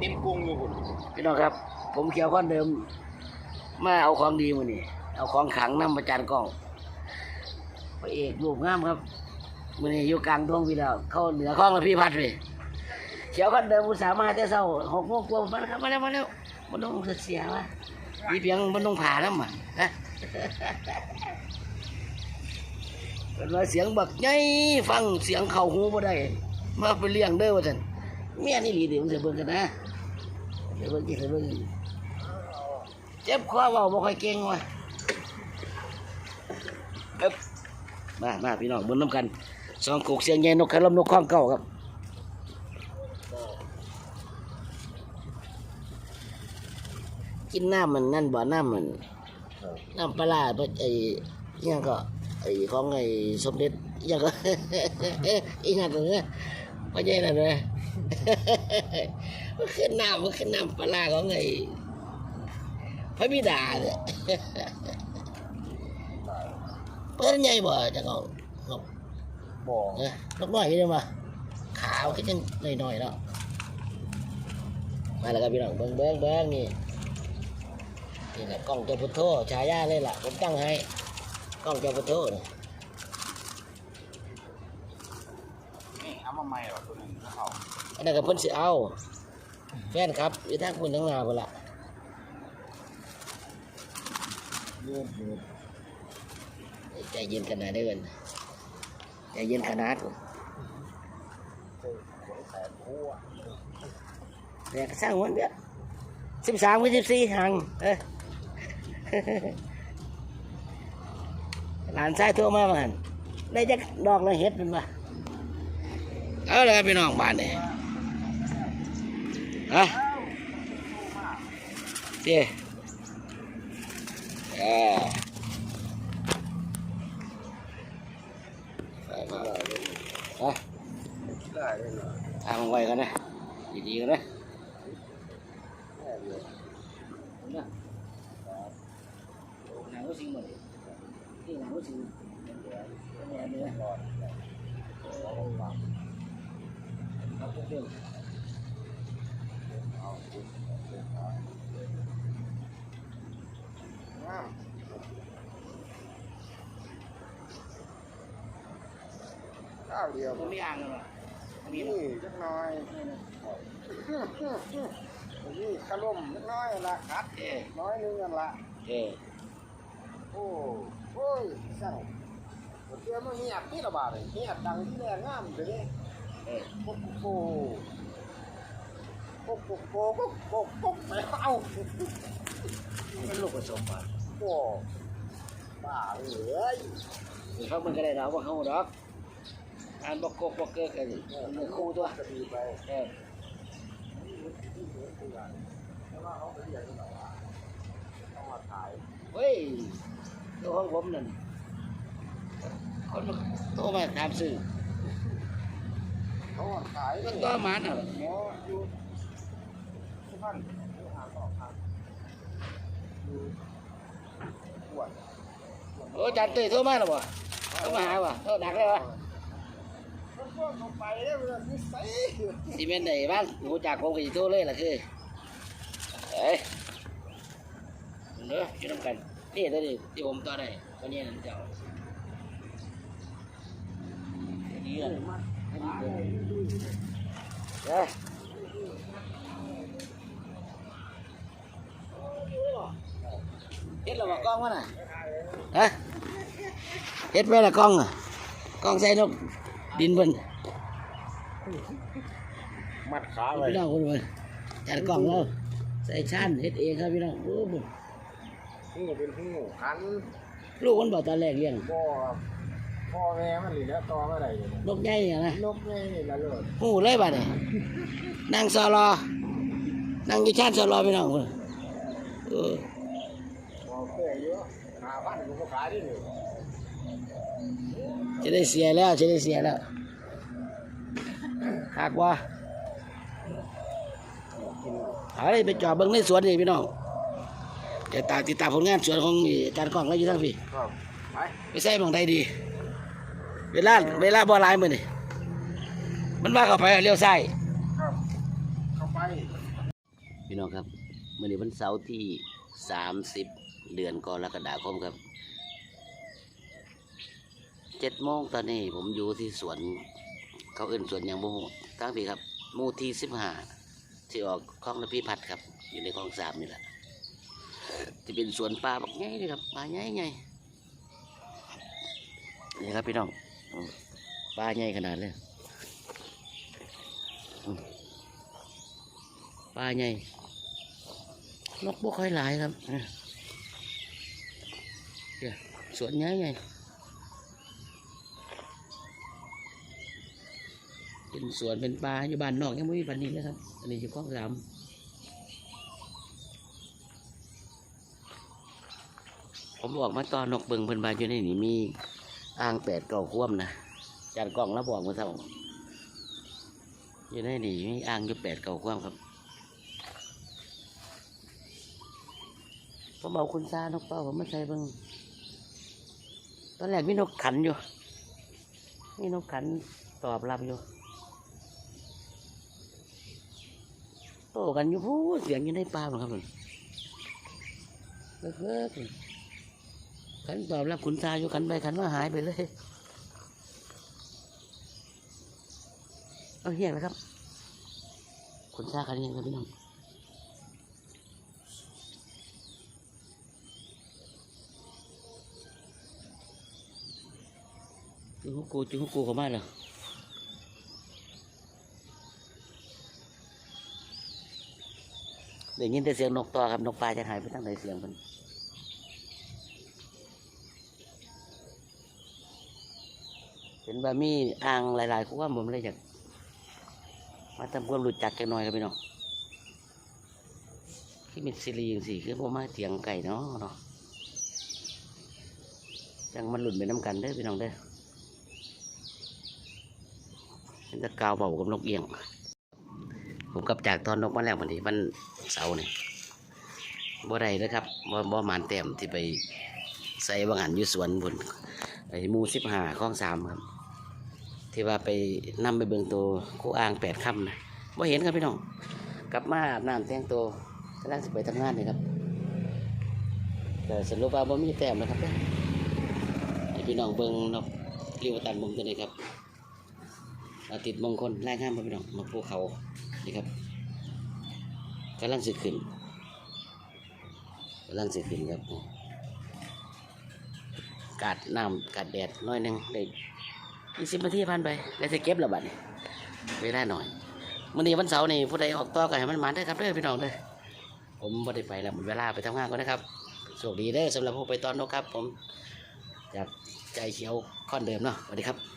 เต็มกรุงอยู่พุ่นพี่น้องครับ ผมเขียวคนเดิม มาเอาของดีมานี่เอาของขังนำประจานกล้องพระเอกรูปงามครับมือนี้อยู่กลางดวงพี่แล้วเข้าเหนือคลองแล้วพี่พัดเลยเขียวคนเดิมอุตส่าห์มาแต่เช้าหกโมงกว่ามาแล้วครับมาแล้วมาแล้วมันต้องเสียวะมีเพียงมันต้องผ่าน้ำมันฮะเป็นว่าเสียงบักไงฟังเสียงเข่าหูบ่ได้ มาไปเลี้ยงเด้อว่าท่น เมียนี่หลีเดี๋ยวมันจะเบิ่งกันนะเดี๋ยวเบิ่งกินเดี๋ยวเบิ่งเจ็บคอเว้าบ่ค่อยเก่งว่ะเอิบมามาพี่น้องเบิ่งน้ำกันสองกกเสียงใหญ่นกกระลมนกข้องเก่าครับกินน้ำมันนั่นบ่น้ำมันน้ำปลาร้าเพิ่นไอ้ยังก็ไอ้ของไอ้สมเด็จยังก็อีหยังก็เนี่ยพ่ใหญ่นั่นเลย มันคือน้ำมันคือน้ำปลาร้าของไอ้พระบิดาเนี่ยเปิ้นใหญ่บ่จังเอานกบ่เอ้ยนกน้อยนี่มาขาวขึ้นยังน้อยๆแล้วมาแล้วครับพี่น้องเบิ้งเบิ้งเบิ้งนี่นี่แหละกล้องเจ้าพุทโธฉายาเลยล่ะผมตั้งให้กล้องเจ้าพุทโธนี่นี่เอามาใหม่หรอตัวหนึงเขา อันนั้นก็เพิ่นสิเอาแฟนครับอยู่ทางคุณทั้งนาพุ่นละใจเย็นขนาดเดินใจเย็นขนาดเจอหัวแสนหัวแต่ก็สร้างวันเดียวสิบสามกับสิบสี่ห่างเออหลานชายโทรมาบ้านได้จักดอกละเฮ็ดมันมาเอาเลยครับพี่น้องบ้านเนี่ย เหรอทางไว้กันนะดีๆกันนะหนังก็สิ ข้าวเดียวมันม่อ่างกันหรอมีนี่จักหน่อยนี่ขลุ่มจักน้อยละคัดเอ๊น้อยนึงกันละเอ๊โอ้โอ้ยสั่งเชื่อมันเงียบนี่ระบาดเลยเงียบดังที่แรงงามเดี๋ยเอ๊ะโอ้โห โอ้โหโอ้โหโอ้โหโอ้โหไปเอาเป็นลูกผสมป่ะโอ้บ้าเลยมีเขามันก็ได้เราว่าเขาดอกอ่านบกกกบกเกิดกันมันคู่ตัวจะดีไปเออแล้ยนที่ไหนวะต้องผมนั่นคนโทรมาถามซื้อเขามายก็ต่อมาน่ะ หมออยู่สุพรรณอยู่หาต่อทางอยู่ปวดโอ้จันเตยโทรมาแล้วบ่โทรมาหาบ่โทรดักเลยวะมันพวกเขาไปได้เวลาที่ใส่สิเป็นไหนบ้างหูจักผมก็สิโทรเลยล่ะคือเอ้ยเด้ออยู่นํกันนี่ตัวนี้ที่ผมต่อได้ตัวนี้นั่นเจ้าดีอะเด้อ เฮ็ดแล้วบ่กล้องวะน่ะฮะเฮ็ดไว้ละกล้องอะกล้องใส่นกดินเพิ่นมัดขาไว้พี่น้องคนเลยจัดกล่องเราใส่ชั้นเฮ็ดเองครับพี่น้องโอ้บุญหูเป็นหูขันลูกมันบอกตอนแรกเลี้ยงบ่พ่อแม่มันหลีแล้วต่อมาได้เลยนกใหญ่เนี่ยนะนกไงนี่ละเลิศหูเลยบัดนี่นั่งซอรอนั่งอยู่ชั้นซอรอพี่น้องคน เออพอเป้เยอะหาพันกูก็ขายได้เลยจะได้เสียแล้วจะได้เสียแล้วหากว่าหาได้ไปจอดเบิ่งในสวนนี่พี่น้องจะตามติดตามผลงานสวนของนี่อาจารย์กล้องแล้วอยู่ทั้งพี่ครับไปไปใส่หมองใดดี เวลาเวลาบ่หลายมื้อนี่มันมาเข้าไปเลี้ยวซ้ายครับเข้าไปไป พี่น้องครับ มื่อนี้วันเสาร์ที่สามสิบเดือนกรกฎาคมครับเจ็ดโมงตอนนี้ผมอยู่ที่สวน เขาเอื่นสวนอย่างบุ้งตั้งพี่ครับมู่ที่สิบห้าที่ออกคลองระพีพัดครับ อยู่ในคลองสามนี่แหละจะเป็นสวนปลาบักใหญ่เลยครับปลาใหญ่ใหญ่นี่ครับพี่น้องปลาใหญ่ขนาดเลยปลาใหญ่ นกบ่ค่อยหลายครับเดี๋ยวสวนใหญ่ใหญ่เป็นสวนเป็นป่าอยู่บ้านนอกยังไม่มีปันนี้เลยครับ อันนี้อยู่ข้องสามผมบอกมาตอนนกเบิงเพิ่นบานอยู่ในนี่มีอ่างแปดเก่าคว่ำนะจานกล้องแล้วบอกมาเท่าอยู่ในนี่มีอ่างอยู่แปดเก่าคว่ำครับ ผมเอาคุณซานกเป้าผมมาใส่เบิ่งตอนแรกมีนกขันอยู่ มีนกขันตอบรับอยู่โตกันอยู่พูดเสียงอยู่ในป่าหมดครับผมเลิกเลิกขันตอบรับคุณซาอยู่ขันไปขันมาหายไปเลยเอาเหี้ยแล้วครับคุณซาขันเหี้ยครับพี่น้อง จุกูจุกูเข้ามาแล้วได้ยินแต่เสียงนกต่อครับนกปลาจะหายไปตั้งไหนเสียงมันเห็นว่ามีอ่างหลายๆคู่ว่าผมเลยอยากมาทำความรู้จักกันหน่อยครับพี่น้องที่มีซีรีส์สิคือผมมาเถียงไก่เนาะเนาะจังมันหลุดไปน้ำกันเด้อพี่น้องเด้อ เป็นตะกาวเบากับนกเอียง ผมกลับจากตอนนกมาแล้ววันนี้วันเสาร์นี่บ่ได้นะครับบ่บ่มานแต้มที่ไปใส่บางหันอยู่สวนบนไอ้หมูสิบห้าข้องสามครับ ที่ว่าไปนำไปเบิ่งตัวคู่อ่างแปดค่ำนะบ่เห็นครับพี่น้อง กลับมาอาบน้ำแต่งตัวกำลังจะไปทำงานนี่ครับแต่สรุปว่าบ่มีแต้มนะครับเด้อให้พี่น้องเบิ่งนกเรียวตันมุมตัวนี้ครับ ตย์มงคลแรกห้ามพี่น้องมาภูเขานี่ครับกำลังสิขึ้นกำลังสิขึ้นครับกาดน้ำกาดแดดน้อยหนึ่งได้ยี่สิบนาทีผ่านไปแล้วจะเก็บแล้วบัดเวลาหน่อยมื่อนี้วันเสาร์นี่ผู้ใดออกต่อกันให้มันมาได้ครับเด้อพี่น้องเด้อผมไม่ได้ไปแล้วหมดเวลาไปทำงานก่อนนะครับโชคดีเด้อสำหรับผู้ไปตอนนกครับ ผมจากใจเขียวค่อนเดิมเนาะสวัสดีครับ